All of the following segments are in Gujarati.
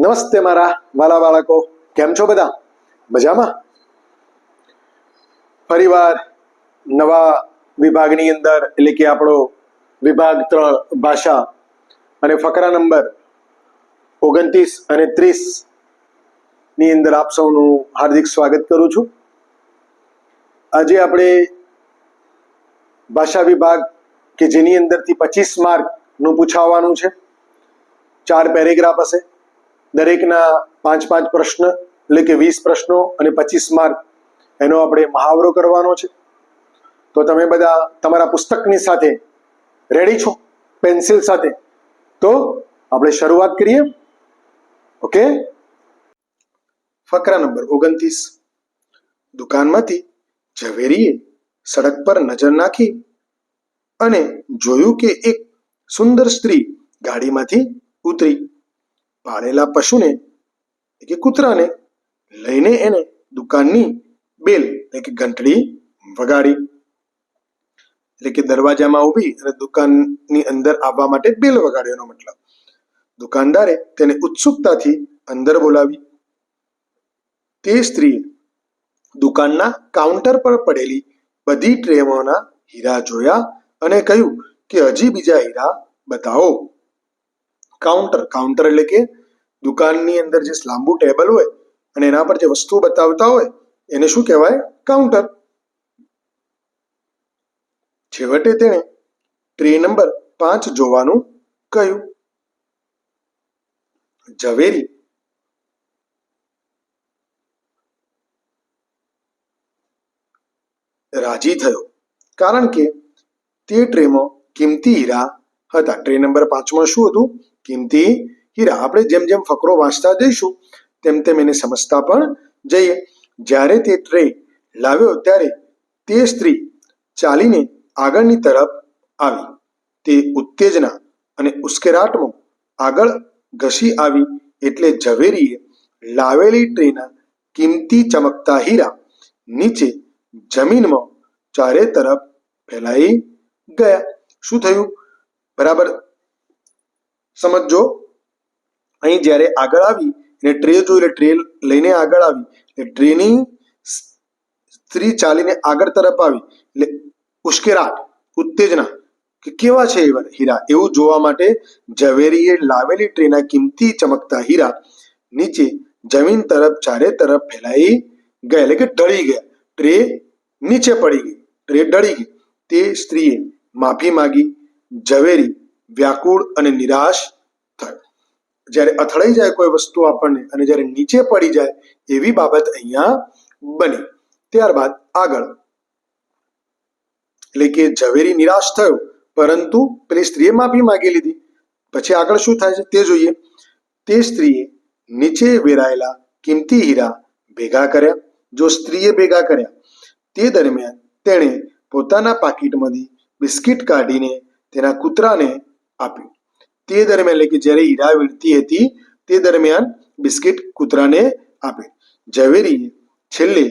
નમસ્તે મારા વાલા બાળકો. કેમ છો બધા? મજામાં? ફરીવાર નવા વિભાગની અંદર, એટલે કે આપણો વિભાગ ત્રણ ભાષા અને ફકરા નંબર ઓગણત્રીસ અને ત્રીસની અંદર આપ સૌનું હાર્દિક સ્વાગત કરું છું. આજે આપણે ભાષા વિભાગ કે જેની અંદરથી પચીસ માર્કનું પૂછાવવાનું છે. ચાર પેરેગ્રાફ હશે. દરેકના પાંચ પાંચ પ્રશ્ન, એટલે કે વીસ પ્રશ્નો અને પચીસ માર્ક, એનો આપણે મહાવરો કરવાનો છે. તો તમે બધા તમારા પુસ્તકની સાથે રેડી છો? પેન્સિલ સાથે? તો આપણે શરૂઆત કરીએ. ઓકે ફકરા નંબર ઓગણત્રીસ. દુકાનમાંથી ઝવેરીએ સડક પર નજર નાખી અને જોયું કે એક સુંદર સ્ત્રી ગાડીમાંથી ઉતરી પાળેલા પશુને કે કૂતરાને લઈને એને દુકાનની બેલ એટલે કે ઘંટડી વગાડી એટલે કે દરવાજામાં ઊભી અને દુકાનની અંદર આવવા માટે બેલ વગાડ્યોનો મતલબ. દુકાનદારે તેને ઉત્સુકતાથી અંદર બોલાવી. તે સ્ત્રીએ દુકાનના કાઉન્ટર પર પડેલી બધી ટ્રેમોના હીરા જોયા અને કહ્યું કે હજી બીજા હીરા બતાવો. કાઉન્ટર કાઉન્ટર એટલે કે દુકાનની અંદર જે લાંબુ ટેબલ હોય અને એના પર જે વસ્તુ બતાવતા હોય, એને શું કહેવાય? કાઉન્ટર. છેવટે તેણે ટ્રે નંબર પાંચ જોવાનું કહ્યું. ઝવેરી. રાજી થયો. કારણ કે તે ટ્રેમાં કિંમતી હીરા હતા. ટ્રે નંબર પાંચમાં શું હતું? કિંમતી હીરા, આપણે જેમ જેમ ફકરો વાંચતા જઈશું, તેમ તેમ એને સમજતા પણ જઈએ. જ્યારે તે ટ્રે લાવ્યો, ત્યારે તે સ્ત્રી ચાલીને આગળની તરફ આવી. તે ઉત્તેજના અને ઉશ્કેરાટમાં આગળ ઘસી આવી, એટલે ઝવેરીએ લાવેલી ટ્રેના કિંમતી ચમકતા હીરા નીચે જમીનમાં ચારે તરફ ફેલાઈ ગયા. શું થયું? બરાબર. સમજો અહીં જ્યારે આગળ આવી અને ટ્રે જોઈ એટલે ટ્રે લઈને આગળ આવી એટલે ટ્રેની સ્ત્રી ચાલીને આગળ તરફ આવી એટલે ઉશ્કેરાટ, ઉત્તેજના કે કેવા છે એ હીરા, એવું જોવા માટે ઝવેરીએ લાવેલી ટ્રેના કિંમતી ચમકતા હીરા નીચે જમીન તરફ, ચારે તરફ ફેલાઈ ગયા એટલે કે ઢળી ગયા. ટ્રે નીચે પડી ગઈ ટ્રે ઢળી ગઈ. તે સ્ત્રીએ માફી માંગી, ઝવેરી, વ્યાકુળ અને નિરાશ થયો. જ્યારે અથડાઈ જાય કોઈ વસ્તુ આપણને અને જ્યારે નીચે પડી જાય, એવી બાબત અહીંયા બની. ત્યારબાદ આગળ. એટલે કે ઝવેરી નિરાશ થયો, પરંતુ પેલી સ્ત્રીએ માફી માંગી લીધી. પછી આગળ શું થાય છે? તે જોઈએ. તે સ્ત્રીએ નીચે વેરાયેલા કિંમતી હીરા ભેગા કર્યા. જો સ્ત્રીએ ભેગા કર્યા, તે દરમિયાન તેણે પોતાના પાકીટમાંથી બિસ્કિટ કાઢીને તેના કૂતરાને આપ્યું. તે દરમિયાન, એટલે કે જ્યારે હીરા વીણતી હતી, તે દરમિયાન બિસ્કિટ કૂતરાને આપે. ઝવેરીએ છેલ્લે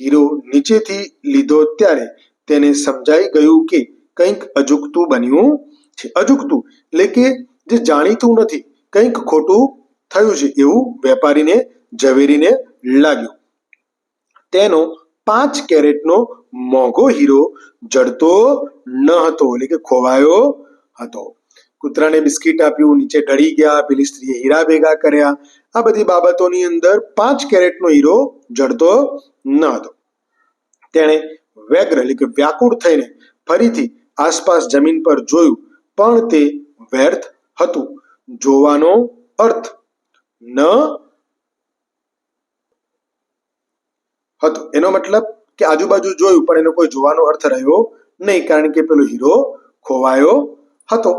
હીરો નીચેથી લીધો ત્યારે તેને સમજાઈ ગયું કે કંઈક અજુકતું બન્યું છે. અજુકતું એટલે કે જે જાણીતું નથી, કંઈક ખોટું થયું છે એવું વેપારીને, ઝવેરીને લાગ્યું. તેનો પાંચ કેરેટનો મોંઘો હીરો જડતો ન હતો, એટલે કે ખોવાયો હતો. કૂતરાને બિસ્કિટ આપ્યું, નીચે ઢળી ગયા, પેલી સ્ત્રીએ હીરા ભેગા કર્યા. આ બધી બાબતોની અંદર પાંચ કેરેટનો હીરો જડતો ન હતો. તેણે વ્યગ્ર એટલે કે વ્યાકુળ થઈને ફરીથી આસપાસ જમીન પર જોયું, પણ તે વ્યર્થ હતું. જોવાનો અર્થ ન હતો. એનો મતલબ કે આજુબાજુ જોયું, પણ એનો કોઈ જોવાનો અર્થ રહ્યો નહીં, કારણ કે પેલો હીરો ખોવાયો હતો.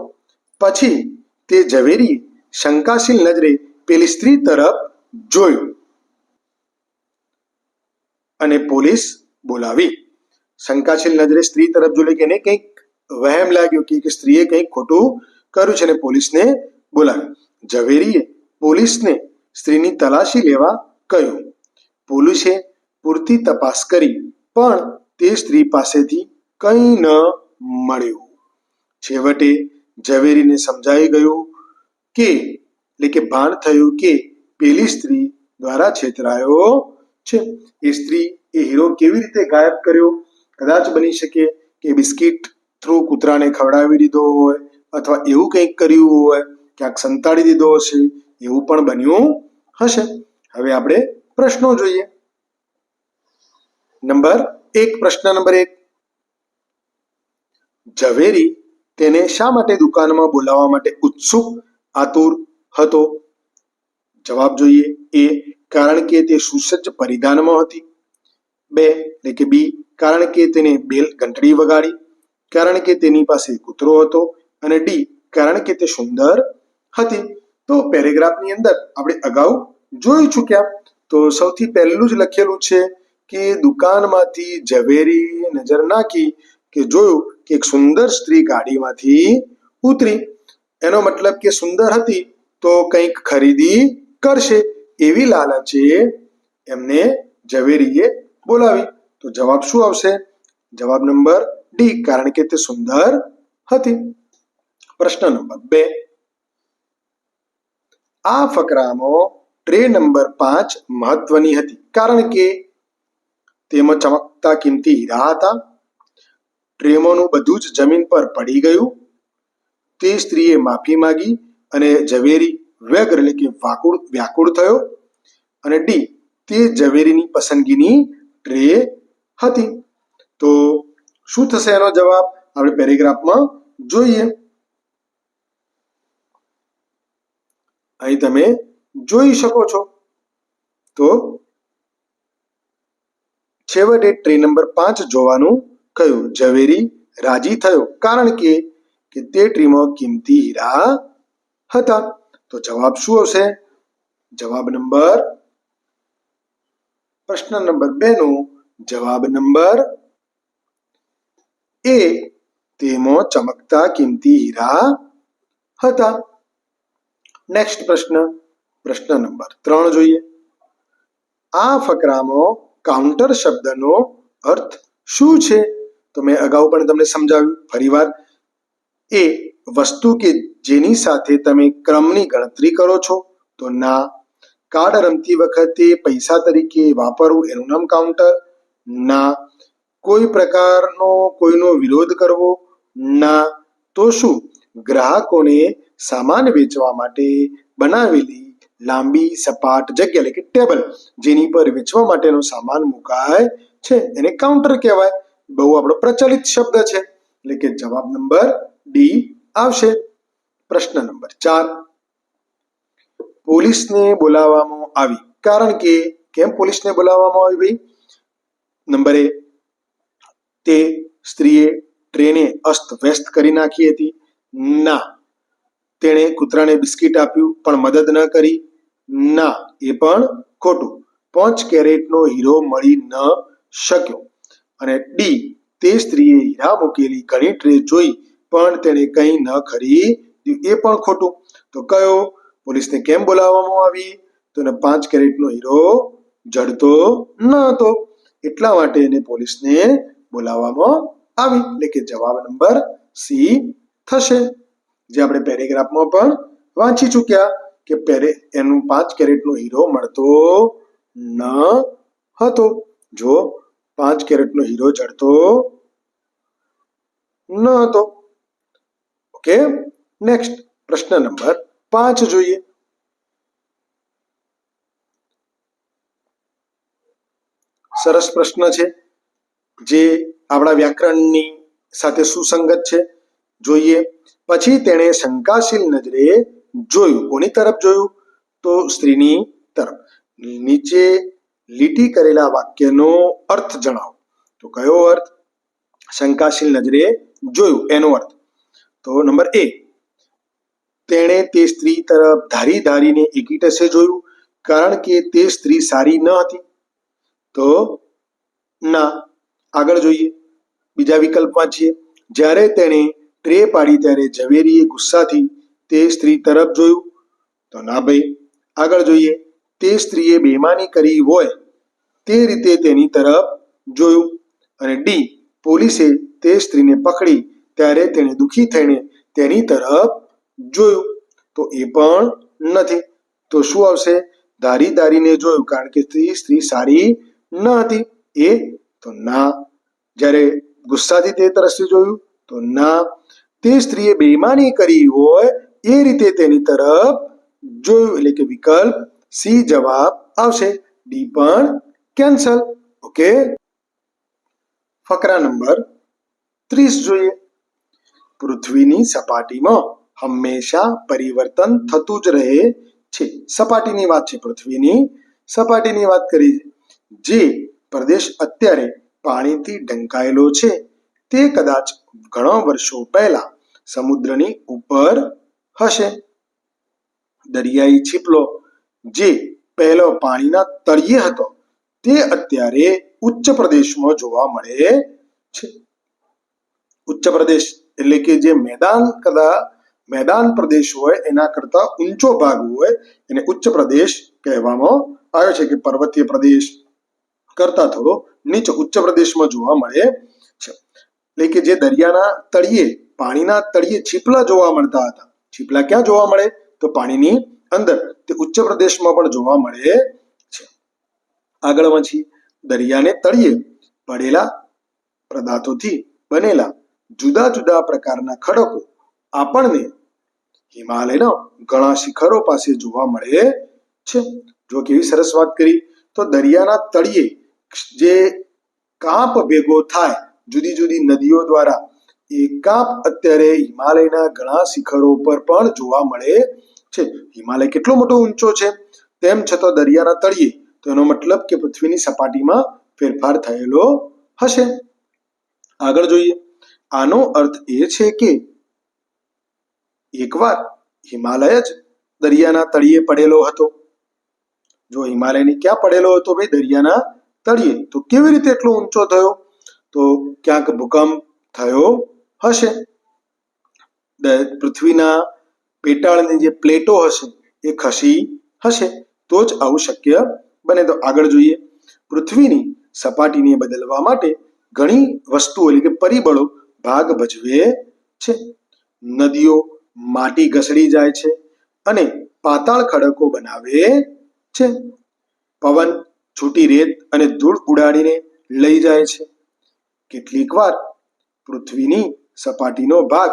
પછી તે ઝવેરી શંકાશીલ નજરે પેલી સ્ત્રી તરફ જોયું અને પોલીસ બોલાવી. શંકાશીલ નજરે સ્ત્રી તરફ જોઈ કે એને કંઈક વહેમ લાગ્યો કે સ્ત્રીએ કંઈક ખોટું કર્યું છે અને પોલીસને બોલાવી ઝવેરીએ પોલીસને સ્ત્રીની તલાશી લેવા કહ્યું. પોલીસે પૂરતી તપાસ કરી, પણ તે સ્ત્રી પાસેથી કંઈ ન મળ્યું. છેવટે ઝવેરીને સમજાઈ ગયું કે, એટલે કે ભાન થયું કે પેલી સ્ત્રી દ્વારા છેતરાયો છે. એ સ્ત્રી, એ હીરો કેવી રીતે ગાયબ કર્યો? કદાચ બની શકે કે બિસ્કિટ થ્રુ કૂતરાને ખવડાવી દીધો હોય અથવા એવું કંઈક કર્યું હોય, ક્યાંક સંતાડી દીધો હશે, એવું પણ બન્યું હશે. હવે આપણે પ્રશ્નો જોઈએ. નંબર એક, પ્રશ્ન નંબર એક. ઝવેરી તેને શા માટે દુકાનમાં બોલાવવા માટે ઉત્સુક, આતુર હતો? જવાબ જોઈએ એ કારણ કે તે સુસજ્જ પરિધાનમાં હતી. બે, એટલે કે બી, કારણ કે તેને બેલ ઘંટડી વગાડી, કારણ કે તેની પાસે કૂતરો હતો અને ડી, કારણ કે તે સુંદર હતી. તો પેરેગ્રાફની અંદર આપણે અગાઉ જોઈ ચૂક્યા તો સૌથી પહેલું જ લખેલું છે કે દુકાનમાંથી ઝવેરી નજર નાખી કે જોયું કે એક સુંદર સ્ત્રી ગાડીમાંથી ઉતરી. એનો મતલબ કે સુંદર હતી તો કંઈક ખરીદી કરશે એવી લાલચે એમને ઝવેરીએ બોલાવી. તો જવાબ શું આવશે? જવાબ નંબર ડી કારણ કે તે સુંદર હતી. પ્રશ્ન નંબર બે. આ ફકરામાં ટ્રે નંબર પાંચ મહત્વની હતી, કારણ કે તેમાં ચમકતા કિંમતી હીરા હતા. ટ્રેમાંનું બધું જ જમીન પર પડી ગયું. તે સ્ત્રીએ માફી માંગી અને ઝવેરી વ્યગ્ર એટલે કે વાકુળ, વ્યાકુળ થયો. અને ડી, તે ઝવેરીની પસંદગીની ટ્રે હતી. તો શું થશે એનો જવાબ? આપણે પેરેગ્રાફમાં જોઈએ. અહીં તમે જોઈ શકો છો. તો છેવટે ટ્રે નંબર પાંચ જોવાનું કહ્યું ઝવેરી રાજી થયો? કારણ કે કે તે ટ્રીમાં કિંમતી હીરા હતા. તો જવાબ શું આવશે? જવાબ નંબર, પ્રશ્ન નંબર બે નો જવાબ નંબર એ, તેમાં ચમકતા કિંમતી હીરા હતા. નેક્સ્ટ પ્રશ્ન પ્રશ્ન નંબર ત્રણ જોઈએ. આ ફકરામાં કાઉન્ટર શબ્દનો અર્થ શું છે? તો મેં અગાઉ પણ તમને સમજાવ્યું, ફરીવાર, એ વસ્તુ કે જેની સાથે તમે ક્રમની ગણતરી કરો છો, તો ના, કાર્ડ રમતી વખતે પૈસા તરીકે વાપરવું એનું નામ કાઉન્ટર ના, કોઈ પ્રકારનો કોઈનો વિરોધ કરવો, ના, તો શું, ગ્રાહકોને સામાન વેચવા માટે બનાવેલી લાંબી સપાટ જગ્યા એટલે કે ટેબલ જેની પર વેચવા માટેનો સામાન મુકાય છે, એને કાઉન્ટર કહેવાય. બહુ આપણો પ્રચલિત શબ્દ છે. એટલે કે જવાબ નંબર ડી આવશે. પ્રશ્ન નંબર ચાર. પોલીસને બોલાવવામાં આવી. કારણ કે કેમ પોલીસને બોલાવવામાં આવી ભાઈ? નંબર તે સ્ત્રીએ ટ્રેને અસ્ત વ્યસ્ત કરી નાખી હતી. ના, તેણે કૂતરાને બિસ્કિટ આપ્યું, પણ મદદ ન કરી. ના, એ પણ ખોટું. પાંચ કેરેટનો હીરો મળી ન શક્યો. અને ડી તે સ્ત્રીએ હીરા મૂકેલી ઘણી ટ્રે જોઈ, પણ તેણે કંઈ ન ખરીદ્યું એ પણ ખોટું. તો કયો? પોલીસને કેમ બોલાવવામાં આવી? તો એને પાંચ કેરેટનો હીરો જડતો ન હતો. એટલા માટે એને પોલીસને બોલાવવામાં આવી. એટલે કે જવાબ નંબર સી થશે. જે આપણે પેરેગ્રાફમાં પણ વાંચી ચૂક્યા કે પેરે, એનું પાંચ કેરેટનો હીરો મળતો ન હતો. જો પાંચ કેરેટનો હીરો જડતો ન હતો. ઓકે, નેક્સ્ટ, પ્રશ્ન નંબર પાંચ જોઈએ. સરસ પ્રશ્ન છે, જે આપણા વ્યાકરણની સાથે સુસંગત છે. જોઈએ. પછી તેણે શંકાશીલ નજરે જોયું, કોની તરફ જોયું? તો સ્ત્રીની તરફ. નીચે લીટી કરેલા વાક્યનો અર્થ જણાવો. તો કયો અર્થ? શંકાશીલ નજરે જોયું, એનો અર્થ. તો નંબર એ, તેણે તે સ્ત્રી તરફ ધારી ધારીને એકીટસે જોયું, કારણ કે તે સ્ત્રી સારી ન હતી. તો ના, આગળ જોઈએ. બીજા વિકલ્પમાં છીએ. જ્યારે તેણે ટ્રે પાડી ત્યારે ઝવેરીએ ગુસ્સાથી તે સ્ત્રી તરફ જોયું. તો ના ભાઈ, આગળ જોઈએ. તે સ્ત્રીએ બેમાની કરી હોય તે રીતે તેની તરફ જોયું અને ડી પોલીસે તે સ્ત્રીને પકડી ત્યારે તેણે દુઃખી થઈને તેની તરફ જોયું. તો એ પણ નથી. તો શું આવશે? ધારી ધારીને જોયું કારણ કે તે સ્ત્રી સારી ન હતી. એ તો ના. જ્યારે ગુસ્સાથી તે તરફથી જોયું, તો ના. તે સ્ત્રીએ બેઈમાની કરી હોય એ રીતે તેની તરફ જોયું. એટલે કે વિકલ્પ સી જવાબ આવશે. ડી પણ કેન્સલ. ઓકે? ફકરા નંબર ત્રીસ જોઈએ. પૃથ્વીની સપાટીમાં હંમેશા પરિવર્તન થતું જ રહે છે. સપાટીની વાત છે પૃથ્વીની. સપાટીની વાત કરી. જે પ્રદેશ અત્યારે પાણીથી ઢંકાયેલો છે. તે કદાચ ઘણા વર્ષો પહેલા સમુદ્રની ઉપર હશે. દરિયાઈ છીપલો જે પહેલો પાણીના તળિયે હતો, તે અત્યારે ઉચ્ચ પ્રદેશમાં જોવા મળે છે. ઉચ્ચ પ્રદેશ એટલે કે જે મેદાન કદા, મેદાન પ્રદેશ હોય, એના કરતા ઊંચો ભાગ હોય, એને ઉચ્ચ પ્રદેશ કહેવામાં આવે છે કે પર્વતીય પ્રદેશ કરતા થોડો નીચે ઉચ્ચ પ્રદેશમાં જોવા મળે છે. એટલે કે જે દરિયાના તળિયે, પાણીના તળિયે છીપલા જોવા મળતા હતા. છીપલા ક્યાં જોવા મળે? તો પાણીની અંદર તે ઉચ્ચ પ્રદેશમાં પણ જોવા મળે છે. આગળ પછી દરિયાને તળિયે પડેલા પદાર્થોથી બનેલા જુદા જુદા પ્રકારના ખડકો આપણને હિમાલયના ઘણા શિખરો પાસે જોવા મળે છે. જો કેવી સરસ વાત કરી, તો દરિયાના તળિયે જે કાંપ ભેગો થાય, જુદી જુદી નદીઓ દ્વારા, એ કાંપ અત્યારે હિમાલયના ઘણા શિખરો પર પણ જોવા મળે છે. હિમાલય કેટલો મોટો ઊંચો છે? તેમ છતાં દરિયાના તળિયે તો એનો મતલબ કે પૃથ્વીની સપાટીમાં ફેરફાર થયેલો હશે. આગળ જોઈએ. આનો અર્થ એ છે કે એકવાર હિમાલય જ દરિયાના તળિયે પડેલો હતો. જો હિમાલયની ક્યાં પડેલો હતો ભાઈ? દરિયાના તળિયે. તો કેવી રીતે એટલો ઊંચો થયો? તો ક્યાંક ભૂકંપ થયો હશે. પૃથ્વીના પેટાળની જે પ્લેટો હશે, એ ખસી હશે, તો જ આવું શક્ય બને. તો આગળ જોઈએ. પૃથ્વીની સપાટીને બદલવા માટે ઘણી વસ્તુઓ, એટલે કે પરિબળો ભાગ ભજવે છે. નદીઓ માટી ઘસડી જાય છે અને પાતાળ ખડકો બનાવે છે. પવન છૂટી રેત અને ધૂળ ઉડાડીને લઈ જાય છે. કેટલીક વાર પૃથ્વીની સપાટીનો ભાગ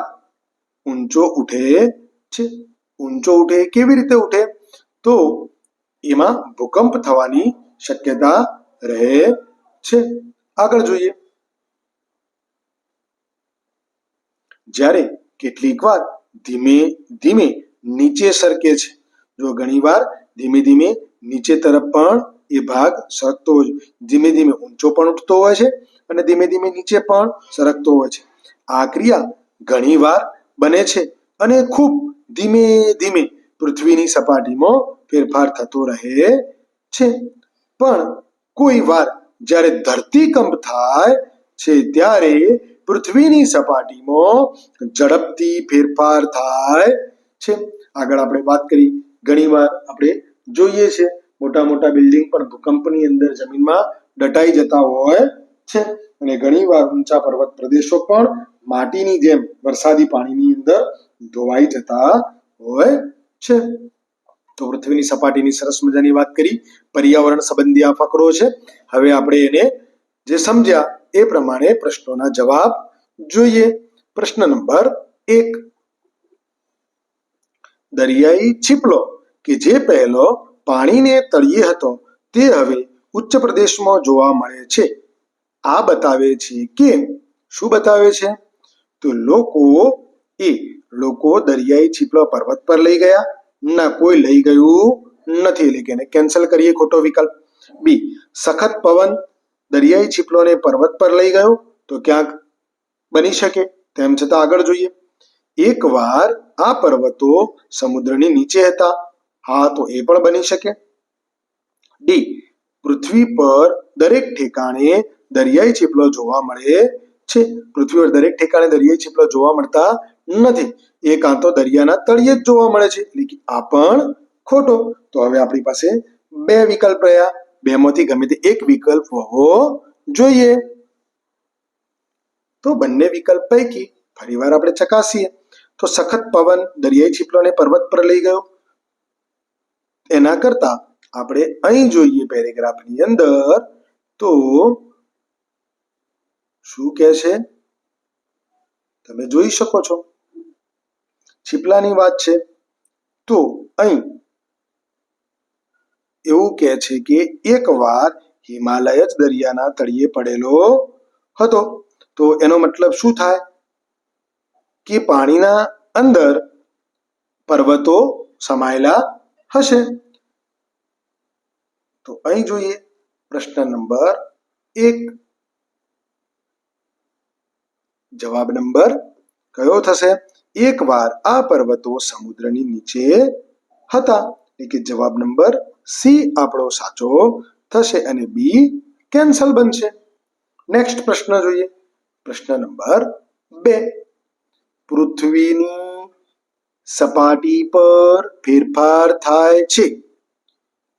ઊંચો ઉઠે છે. ઊંચો ઉઠે, કેવી રીતે ઉઠે? તો એમાં ભૂકંપ થવાની શક્યતા રહે છે. આગળ જોઈએ. જ્યારે કેટલીક વાર ધીમે ધીમે નીચે સરકે છે. જો ઘણીવાર ધીમે ધીમે નીચે તરફ પણ એ ભાગ સરકતો હોય છે. ધીમે ધીમે ઊંચો પણ ઉઠતો હોય છે અને ધીમે ધીમે નીચે પણ સરકતો હોય છે. આ ક્રિયા ઘણીવાર બને છે અને ખૂબ ધીમે ધીમે પૃથ્વીની સપાટીમાં ફેરફાર થતો રહે છે. પણ કોઈ વાર જ્યારે ધરતીકંપ થાય છે ત્યારે પૃથ્વીની સપાટીમાં ઝડપથી ફેરફાર થાય છે. આગળ આપણે વાત કરી, ઘણીવાર આપણે જોઈએ છે મોટા મોટા બિલ્ડિંગ પણ ભૂકંપની અંદર જમીનમાં દટાઈ જતા હોય છે. અને ઘણીવાર ઊંચા પર્વત પ્રદેશો પણ માટીની જેમ વરસાદી પાણીની અંદર ધોવાઈ જતા હોય છે. તો પૃથ્વીની સપાટીની સરસ મજાની વાત કરી. પર્યાવરણ સંબંધી આ ફકરો છે. હવે આપણે એને જે સમજ્યા એ પ્રમાણે પ્રશ્નોના જવાબ જોઈએ. પ્રશ્ન નંબર એક. દરિયાઈ છીપલો કે જે પહેલો પાણીને તળિયે હતો તે હવે ઉચ્ચ પ્રદેશમાં જોવા મળે છે. આ બતાવે છે કે શું બતાવે છે? તો લોકો એ લોકો દરિયાઈ છીપલો પર્વત પર લઈ ગયા ના કોઈ લઈ ગયું નથી એટલે કે એને કેન્સલ કરીએ ખોટો વિકલ્પ બી સખત પવન દરિયાઈ છીપલોને પર્વત પર લઈ ગયો તો ક્યાંક બની શકે તેમ છતાં આગળ જોઈએ એકવાર આ પર્વતો સમુદ્રની નીચે હતા હા તો એ પણ બની શકે ડી પૃથ્વી પર દરેક ઠેકાણે દરિયાઈ છીપલો જોવા મળે છે. પૃથ્વી પર દરેક ઠેકાણે દરિયાઈ છીપલા જોવા મળતા નથી. એ કાં તો દરિયાના તળિયે જ જોવા મળે છે. એટલે કે આ પણ ખોટો. તો હવે આપણી પાસે બે વિકલ્પ રહ્યા. બેમાંથી ગમે તે એક વિકલ્પ હોવો જોઈએ. તો બંને વિકલ્પ પૈકી ફરીવાર આપણે ચકાસીએ. તો સખત પવન દરિયાઈ છીપલોને પર્વત પર લઈ ગયો. એના કરતા આપણે અહીં જોઈએ પેરેગ્રાફની અંદર તો શું કહે છે? તમે જોઈ શકો છો. છીપલાની વાત છે. તો અહીં એવું કહે છે કે એકવાર હિમાલય જ દરિયાના તળિયે પડેલો હતો. તો એનો મતલબ શું થાય? કે પાણીના અંદર પર્વતો સમાયેલા હશે. તો અહીં જોઈએ પ્રશ્ન નંબર એક. જવાબ નંબર કયો થશે? એકવાર આ પર્વતો સમુદ્રની નીચે હતા. એટલે કે જવાબ નંબર સી આપણો સાચો થશે અને બી કેન્સલ બનશે. નેક્સ્ટ પ્રશ્ન જોઈએ. પ્રશ્ન નંબર બે. પૃથ્વીની સપાટી પર ફેરફાર થાય છે.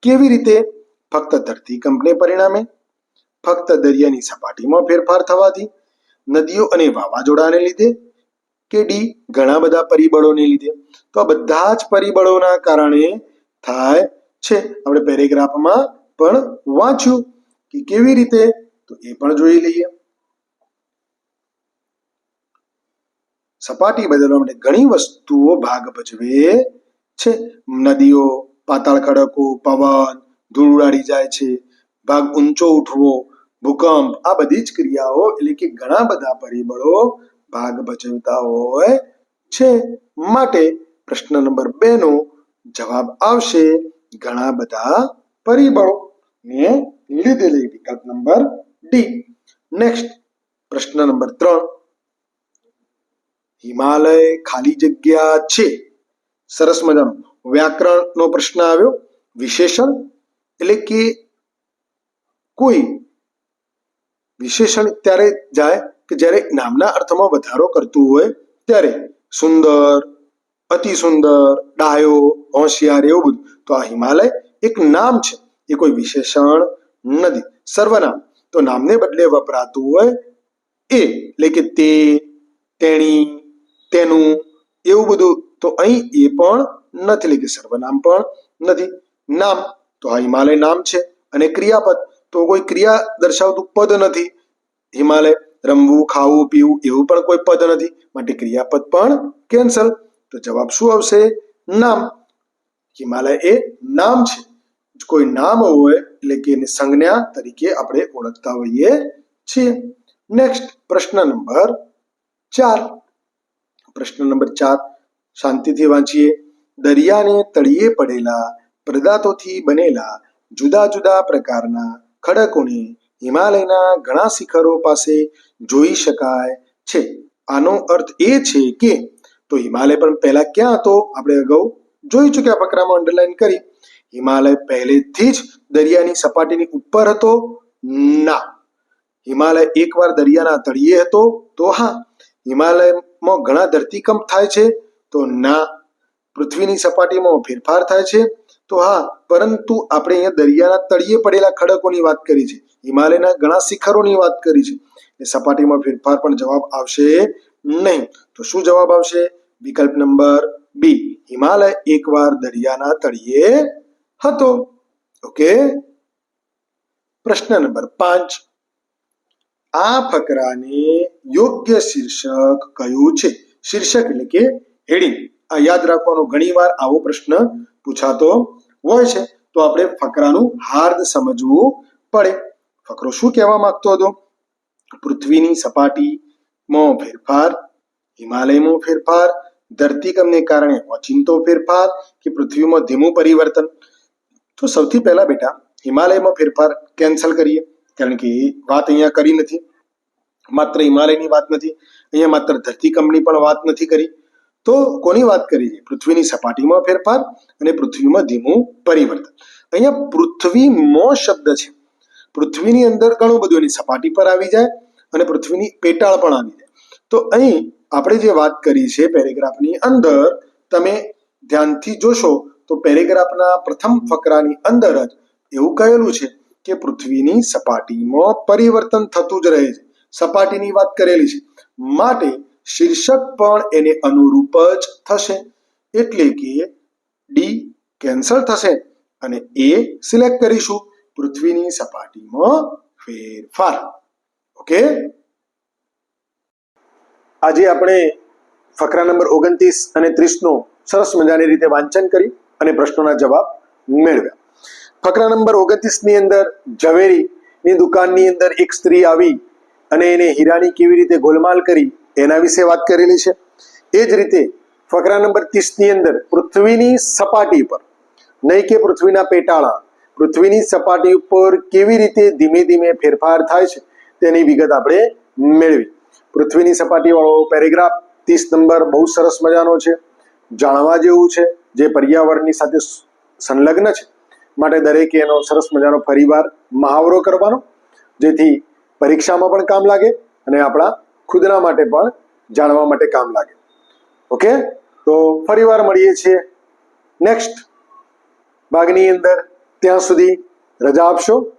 કેવી રીતે? ફક્ત ધરતીકંપને પરિણામે. ફક્ત દરિયાની સપાટીમાં ફેરફાર થવાથી. નદીઓ અને વાવાઝોડાને લીધે કે ડી ઘણા બધા પરિબળોને લીધે. તો આ બધા જ પરિબળોના કારણે થાય છે. આપણે પેરેગ્રાફમાં પણ વાંચ્યું કે કેવી રીતે? તો એ પણ જોઈ લઈએ. સપાટી બદલવા માટે ઘણી વસ્તુઓ ભાગ ભજવે છે. નદીઓ, પાતાળ ખડકો, પવન, ધૂળ ઉડાડી જાય છે. ભાગ ઊંચો ઉઠવો ભૂકંપ. આ બધી જ ક્રિયાઓ એટલે કે ઘણા બધા પરિબળો ભાગ ભજવતા હોય છે. માટે પ્રશ્ન નંબર બે નો જવાબ આવશે ઘણા બધા પરિબળો. ને લીધેલી વિકલ્પ નંબર ડી. નેક્સ્ટ પ્રશ્ન નંબર ત્રણ. હિમાલય ખાલી જગ્યા છે. સરસ મજાનો. વ્યાકરણનો પ્રશ્ન આવ્યો. વિશેષણ એટલે કે કોઈ વિશેષણ ત્યારે જાય કે જ્યારે નામના અર્થમાં વધારો કરતું હોય ત્યારે સુંદર, અતિ સુંદર, ડાયો, હોશિયાર એવું બધું. તો આ હિમાલય એક નામ છે. એ કોઈ વિશેષણ નથી. સર્વનામ. તો નામને બદલે વપરાતું હોય એ. એટલે કે તે, તેણી, તેનું એવું બધું. તો અહીં એ પણ નથી. એટલે કે સર્વનામ પણ નથી. નામ. તો આ હિમાલય નામ છે. અને ક્રિયાપદ. તો કોઈ ક્રિયા દર્શાવતું પદ નથી. હિમાલય રમવું, ખાવું, પીવું એવું પણ કોઈ પદ નથી. માટે ક્રિયાપદ પણ કેન્સલ તો જવાબ શું આવશે? નામ. હિમાલય એ નામ છે. કોઈ નામ હોય એટલે કે એની સંજ્ઞા તરીકે આપણે ઓળખતા હોઈએ છીએ. નેક્સ્ટ પ્રશ્ન નંબર ચાર. પ્રશ્ન નંબર ચાર. શાંતિથી વાંચીએ. દરિયાને તળિયે પડેલા પદાર્થોથી બનેલા, જુદા જુદા પ્રકારના ખડકોને હિમાલયના ઘણા શિખરો પાસે જોઈ શકાય છે. આનો અર્થ એ છે કે, તો હિમાલય પણ પહેલા ક્યાં હતો? આપણે અગાઉ જોઈ ચૂક્યા ફકરામાં અંડરલાઈન કરી. હિમાલય પહેલેથી જ દરિયાની સપાટીની ઉપર હતો? ના. હિમાલય એકવાર દરિયાના તળિયે હતો, તો હા. હિમાલયમાં ઘણા ધરતીકંપ થાય છે, તો ના. પૃથ્વીની સપાટીમાં ફેરફાર થાય છે તો હા, પરંતુ આપણે અહીંયા દરિયાના તળિયે પડેલા ખડકોની વાત કરી છે. હિમાલયના ઘણા શિખરોની વાત કરી છે. એ સપાટીમાં ફેરફાર પણ જવાબ આવશે નહીં. તો શું જવાબ આવશે? વિકલ્પ નંબર બી. હિમાલય એકવાર દરિયાના તળિયે હતો. ઓકે પ્રશ્ન નંબર પાંચ. આ ફકરાને યોગ્ય શીર્ષક કયું છે? શીર્ષક એટલે કે હેડિંગ. આ યાદ રાખવાનો ઘણીવાર આવો પ્રશ્ન પૂછાતો હોય છે. તો આપણે ફકરાનું હાર્દ સમજવું પડે. ફકરો શું કહેવા માંગતો હતો? પૃથ્વીની સપાટીમાં ફેરફાર, હિમાલયમાં ફેરફાર, ધરતીકંપને કારણે ઓચિંતો ફેરફાર કે પૃથ્વીમાં ધીમું પરિવર્તન? તો સૌથી પહેલા બેટા, હિમાલયમાં ફેરફાર કેન્સલ કરીએ. કારણ કે એ વાત અહીંયા કરી નથી. માત્ર હિમાલયની વાત નથી. અહીંયા માત્ર ધરતીકંપની પણ વાત નથી કરી. તો કોની વાત કરી છે? પૃથ્વીની સપાટીમાં ફેરફાર અને પૃથ્વીમાં ધીમું પરિવર્તન. અહીંયા પૃથ્વીમો શબ્દ છે. પૃથ્વીની અંદર ઘણું બધું એની સપાટી પર આવી જાય અને પૃથ્વીની પેટાળ પણ આવી જાય. તો અહીં આપણે જે વાત કરી છે પેરેગ્રાફની અંદર, તમે ધ્યાનથી જોશો તો પેરેગ્રાફના પ્રથમ ફકરાની અંદર જ એવું કહેલું છે કે પૃથ્વીની સપાટીમાં પરિવર્તન થતું જ રહે છે. સપાટીની વાત કરેલી છે. માટે શીર્ષક પણ એને અનુરૂપ જ થશે. એટલે કે ડી કેન્સલ થશે અને એ સિલેક્ટ કરીશું. પૃથ્વીની સપાટીમાં ફેરફાર. ઓકે આજે આપણે ફકરા નંબર ઓગણત્રીસ અને ત્રીસનો સરસ મજાની રીતે વાંચન કરી અને પ્રશ્નોના જવાબ મેળવ્યા. ફકરા નંબર ઓગણત્રીસની અંદર ઝવેરીની દુકાનની અંદર એક સ્ત્રી આવી અને એને હીરાની કેવી રીતે ગોલમાલ કરી એના વિશે વાત કરેલી છે. એ જ રીતે ફકરા નંબર ત્રીસની અંદર પૃથ્વીની સપાટી પર, નહીં કે પૃથ્વીના પેટાળા, પૃથ્વીની સપાટી ઉપર કેવી રીતે ધીમે ધીમે ફેરફાર થાય છે તેની વિગત આપણે મેળવી. પૃથ્વીની સપાટીવાળો પેરેગ્રાફ ત્રીસ નંબર બહુ સરસ મજાનો છે. જાણવા જેવું છે જે પર્યાવરણની સાથે સંલગ્ન છે. માટે દરેકે એનો સરસ મજાનો ફરીવાર મહાવરો કરવાનો, જેથી પરીક્ષામાં પણ કામ લાગે અને આપણા ખુદના માટે પણ જાણવા માટે કામ લાગે. ઓકે તો ફરીવાર મળીએ છીએ નેક્સ્ટ ભાગની અંદર. ત્યાં સુધી રજા આપશો.